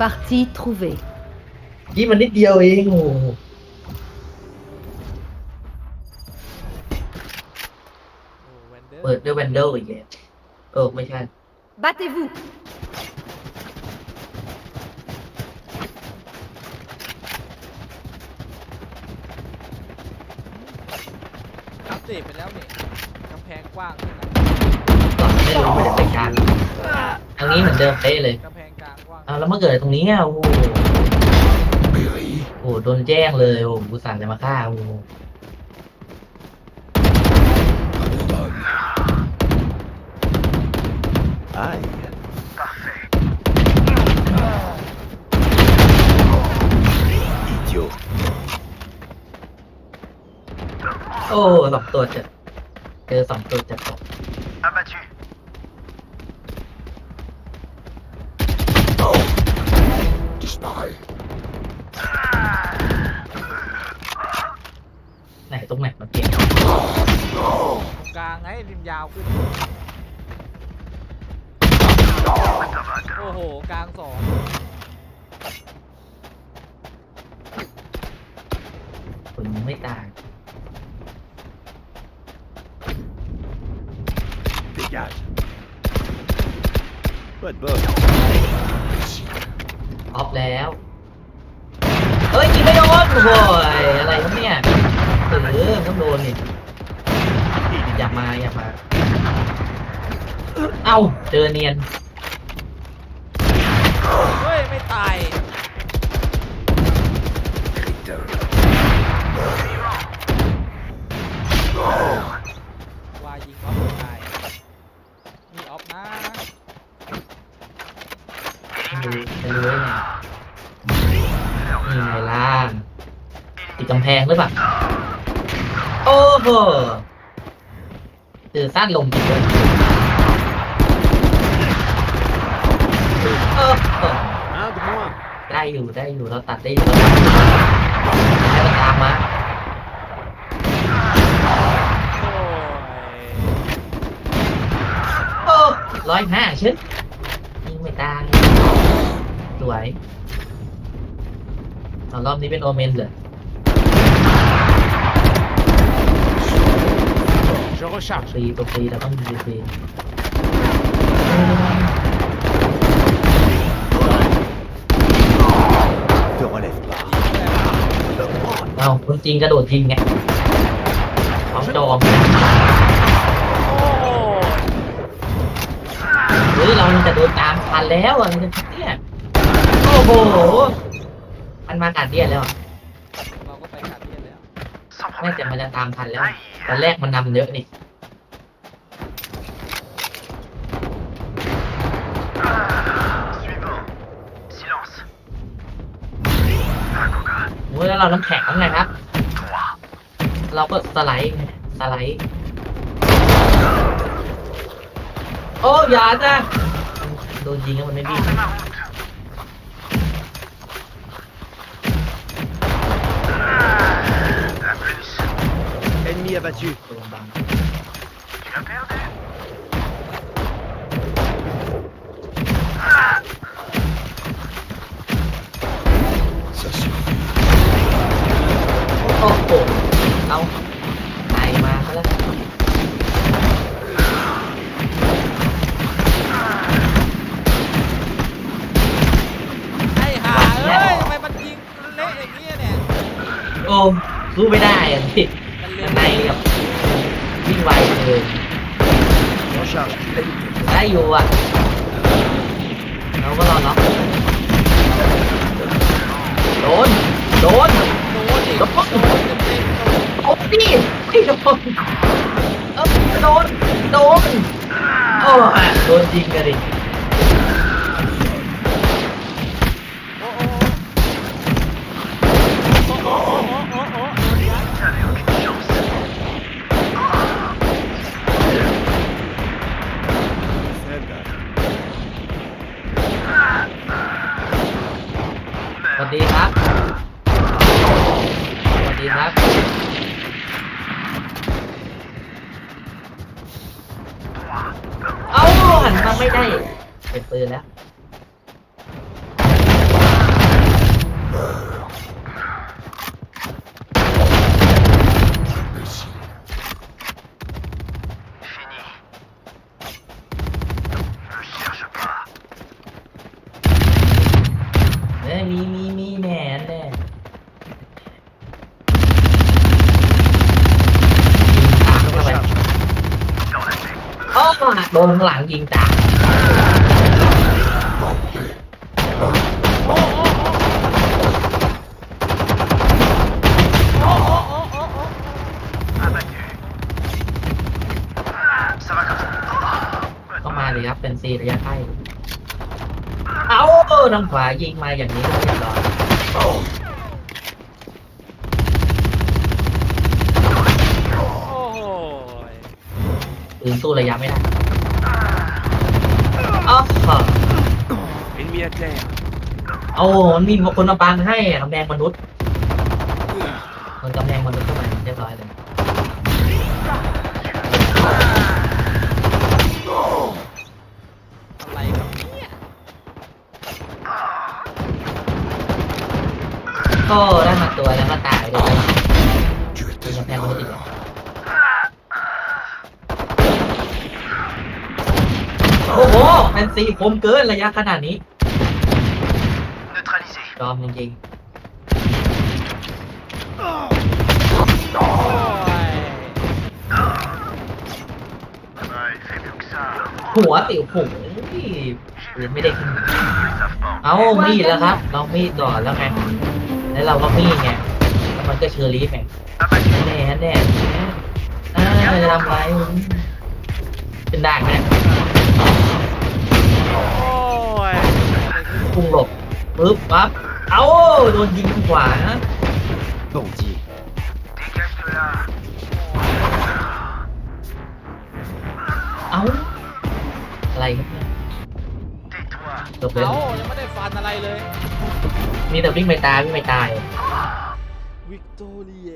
Partie trouvée. ยี่มันนิดเดียวเองโอ้โหโอ้แวนเดอร์เปิดด้วยแวนเดลอีกแล้วเออ ไม่ใช่ Battez-vous อัปเดตไปแล้วนี่กำแพงกว้างขึ้นนะก่อนไม่รู้ไม่ได้ไปกลางทางนี้เหมือนเดิมเป๊ะเลย กำ แพงกลางกว้างเอาแล้วมาเกิดตรงนี้อะโอ้โหโอ้โหโดนแจ้งเลยโอ้โหกูสั่งจะมาฆ่าโอ้โห Aïe. Idiot. โอ้สองตัวจะเจอสองตัวจะตก Abattu. Disparais. ไหนตรงไหนมาเปลี่ยนตรงกลางไงริมยาวขึ้น โอ้โห กลางสองคนไม่ต่าง Dégage. Pas de bol. ออฟแล้วเฮ้ยยิงไม่โดนโอ้ยอะไรครับเนี่ยเออต้องโดนนี่อย่ามาอย่ามา เอ้าเจอเนียนเฮ้ย ไม่ตาย วายิงออฟไม่ตาย มีออฟนะ ไม่รู้ไม่รู้ได้ไงนี่ไงล่างติดกำแพงหรือเปล่า โอ้โหเจอสั้นลงจริงเลยเออได้อยู่ได้อยู่เราตัดได้อยู่เราตัดให้มันตามมาโอ้ยร้อยห้าชึดยิงไม่ตายสวยเอารอบนี้เป็นโอเมนเลย Je recharge. ฟรีตัวฟรีเราต้องยิงฟรี Te relève pas. เอาคนจริงกระโดดยิงไงพร้อมจอมโอ้ยเฮ้ยเราจะโดนตามทันแล้วอะเนี่ยโอ้โหมันมากัดเดียนแล้วอะเราก็ไปกัดเลียนแล้ว Sans แม่ problème. แต่มันจะตามทันแล้ว ตอนแรกมันนำเยอะนี่โอ้ยแล้วเราน้ำแข็งไงครับ เราก็สไลด์สไลด์ โอ้ยอย่าจ้ะโดนยิงแล้วมันไม่บิน Ennemi abattu. โดนบัง Tu l'as perdu. Ça suffit. โอ้โหเอาไหนมาซะแล้วไอ้ห่าเอ้ยทำไมมันยิงเละอย่างเงี้ยเนี่ยโอ้สู้ไม่ได้อะพี่มันเร็ข้าวงในกับวิ่งไว เลยได้อยู่อะเราก็รอเนาะโดน โดน โดนอีกโดนโอ้พี่ไม่โดนเออโดน โดน โอ้โดนจริงกันดิ ไม่ได้ เป็นปืนแล้ว อ้อโดนข้างหลังยิงตามโอ้โอ้โอ้โอ้โอ้ Abattu. Ah, Ça va comme ça. ก็มาเลยครับเป็นซีระยะใกล้เอาทางขวายิงมาอย่างนี้เรียบร้อย โอ้โห ปืนสู้ระยะไม่ได้อ๋อ Ennemi à terre. เอามันมีคนมาปังให้อะกำแพงมนุษย์มันกำแพงมนุษย์เข้ามาเรียบร้อยเลยอะไรครับเนี่ยก็ได้มาตัวแล้วก็ตายเลยปืนกำแพงมนุษย์อีกแล้ว โอ้โหเป็นซีคมเกินระยะขนาดนี้ Neutralisé. ยอมจริงโอ้ย Ouais, il fait mieux que ça. ๆหัวติวผงปืนไม่ได้ขึ้น Ils savent pas. เอามีดแล้วครับ เรามีดก่อนแล้วไง แล้วเราก็มีดไงแล้วมันก็เชอรี่ไง Abattu. แน่แน่อ่าจะทำไรเป็นด่างนะ โอ้ยพุ่งหลบปึ๊บปั๊บเอาโดนยิงทางขวานะ Bandit. Dégage de là. เอาอะไรครับเนี่ย Tais-toi. จบเลยเอ้ายังไม่ได้ฟันอะไรเลยมีแต่วิ่งไปตายวิ่งไปตายวิกตอเรีย